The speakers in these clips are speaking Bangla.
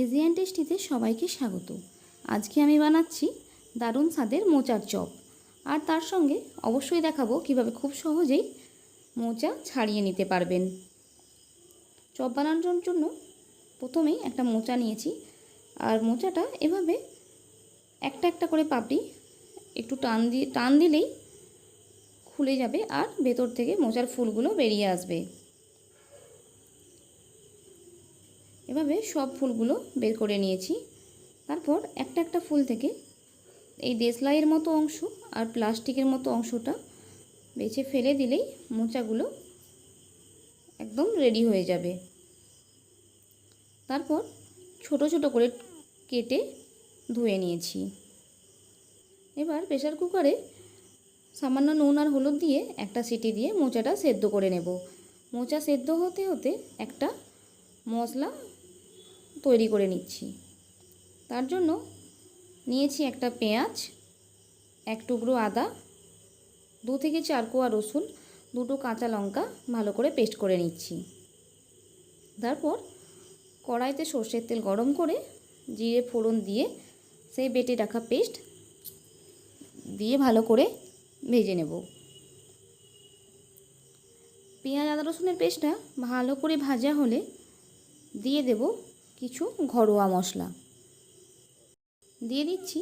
ইজি অ্যান্ড টেস্টিতে সবাইকে স্বাগত। আজকে আমি বানাচ্ছি দারুণ স্বাদের মোচার চপ। আর তার সঙ্গে অবশ্যই দেখাবো কীভাবে খুব সহজেই মোচা ছাড়িয়ে নিতে পারবেন। চপ বানানোর জন্য প্রথমেই একটা মোচা নিয়েছি। আর মোচাটা এভাবে একটা একটা করে পাপড়ি একটু টান দিয়ে টান দিলেই খুলে যাবে আর ভেতর থেকে মোচার ফুলগুলো বেরিয়ে আসবে। এভাবে সব ফুলগুলো বের করে নিয়েছি। তারপর একটা একটা ফুল থেকে এই দেশলাইয়ের মতো অংশ আর প্লাস্টিকের মতো অংশটা বেছে ফেলে দিলেই মোচাগুলো একদম রেডি হয়ে যাবে। তারপর ছোট ছোট করে কেটে ধুয়ে নিয়েছি। এবার প্রেশার কুকারে সামান্য নুন আর হলুদ দিয়ে একটা সিটি দিয়ে মোচাটা সেদ্ধ করে নেব। মোচা সেদ্ধ হতে হতে একটা মশলা তৈরি করে নিচ্ছি। তার জন্য নিয়েছি একটা পেঁয়াজ, এক টুকরো আদা, দু থেকে চার কোয়া রসুন, দুটো কাঁচা লঙ্কা ভালো করে পেস্ট করে নিচ্ছি। তারপর কড়াইতে সর্ষের তেল গরম করে জিরে ফোড়ন দিয়ে সেই বেটে রাখা পেস্ট দিয়ে ভালো করে ভেজে নেব। পেঁয়াজ, আদা, রসুনের পেস্টটা ভালো করে ভাজা হলে দিয়ে দেব কিছু ঘরোয়া মশলা। দিয়ে দিচ্ছি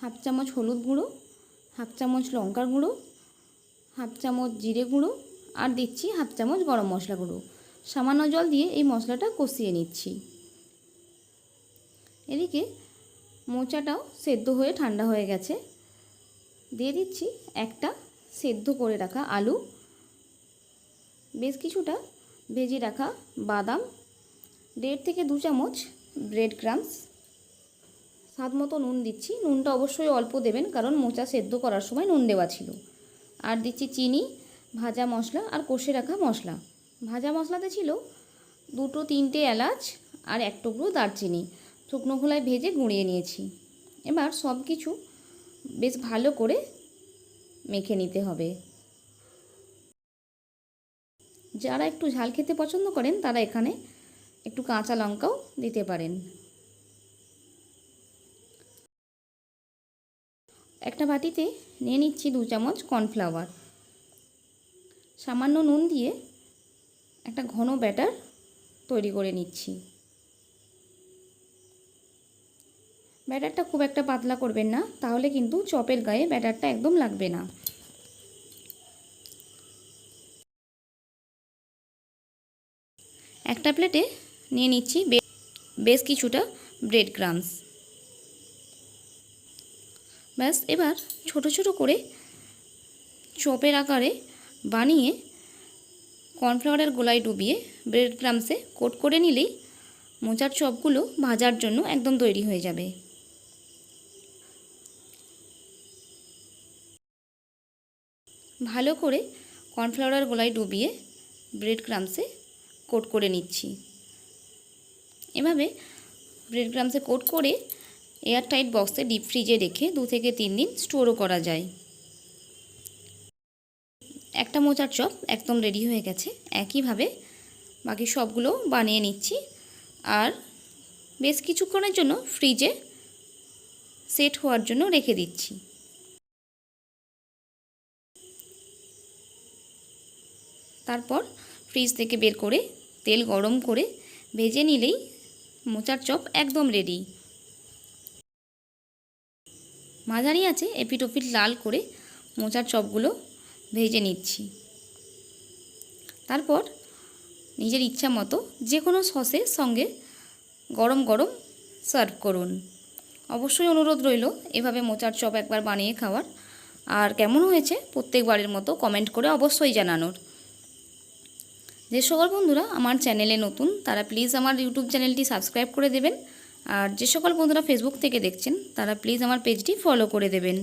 হাফ চামচ হলুদ গুঁড়ো, হাফ চামচ লঙ্কার গুঁড়ো, হাফ চামচ জিরে গুঁড়ো আর দিচ্ছি হাফ চামচ গরম মশলা গুঁড়ো। সামান্য জল দিয়ে এই মশলাটা কষিয়ে নিচ্ছি। এদিকে মোচাটাও সেদ্ধ হয়ে ঠান্ডা হয়ে গেছে। দিয়ে দিচ্ছি একটা সেদ্ধ করে রাখা আলু। বেশ কিছুটা ভেজে রাখা বাদাম দেড় থেকে দু চামচ ব্রেড ক্রামস স্বাদ মতো নুন দিচ্ছি। নুনটা অবশ্যই অল্প দেবেন, কারণ মোচা সেদ্ধ করার সময় নুন দেওয়া ছিল। আর দিচ্ছি চিনি, ভাজা মশলা আর কষে রাখা মশলা। ভাজা মশলাতে ছিল দুটো তিনটে এলাচ আর এক টুকরো দারচিনি। শুকনো খোলায় ভেজে গুঁড়িয়ে নিয়েছি। এবার সব কিছু বেশ ভালো করে মেখে নিতে হবে। যারা একটু ঝাল খেতে পছন্দ করেন, তারা এখানে একটু কাঁচা লঙ্কাও দিতে পারেন। একটা বাটিতে নিয়ে নিচ্ছি দু চামচ কর্নফ্লাওয়ার। সামান্য নুন দিয়ে একটা ঘন ব্যাটার তৈরি করে নিচ্ছি। ব্যাটারটা খুব একটা পাতলা করবেন না, তাহলে কিন্তু চপের গায়ে ব্যাটারটা একদম লাগবে না। একটা প্লেটে নিয়ে নিচ্ছি বেশ কিছুটা ব্রেড ক্রামস ব্যাস, এবার ছোট ছোট করে চপের আকারে বানিয়ে কর্নফ্লাওয়ারের গোলায় ডুবিয়ে ব্রেড ক্রামসে কোট করে নিলেই মোচার চপগুলো ভাজার জন্য একদম তৈরি হয়ে যাবে। ভালো করে কর্নফ্লাওয়ার গোলায় ডুবিয়ে ব্রেড ক্রামসে কোট করে নিচ্ছি। এভাবে ব্রেড ক্রামসে কোট করে এয়ারটাইট বক্সে ডিপ ফ্রিজে রেখে দু থেকে তিন দিন স্টোরও করা যায়। একটা মোচার চপ একদম রেডি হয়ে গেছে। একইভাবে বাকি সবগুলো বানিয়ে নিচ্ছি। আর বেশ কিছুক্ষণের জন্য ফ্রিজে সেট হওয়ার জন্য রেখে দিচ্ছি। তারপর ফ্রিজ থেকে বের করে তেল গরম করে ভেজে নিলেই মোচার চপ একদম রেডি মাঝারি আছে এপিট ওপিট লাল করে মোচার চপগুলো ভেজে নিচ্ছি। তারপর নিজের ইচ্ছা মতো যে কোনো সসের সঙ্গে গরম গরম সার্ভ করুন। অবশ্যই অনুরোধ রইল এভাবে মোচার চপ একবার বানিয়ে খাওয়ার। আর কেমন হয়েছে প্রত্যেকবারের মতো কমেন্ট করে অবশ্যই জানানোর। যে সকল বন্ধুরা আমার চ্যানেলে নতুন, তারা প্লিজ আমার ইউটিউব চ্যানেলটি সাবস্ক্রাইব করে দেবেন। আর যে সকল বন্ধুরা ফেসবুক থেকে দেখছেন, তারা প্লিজ আমার পেজটি ফলো করে দেবেন।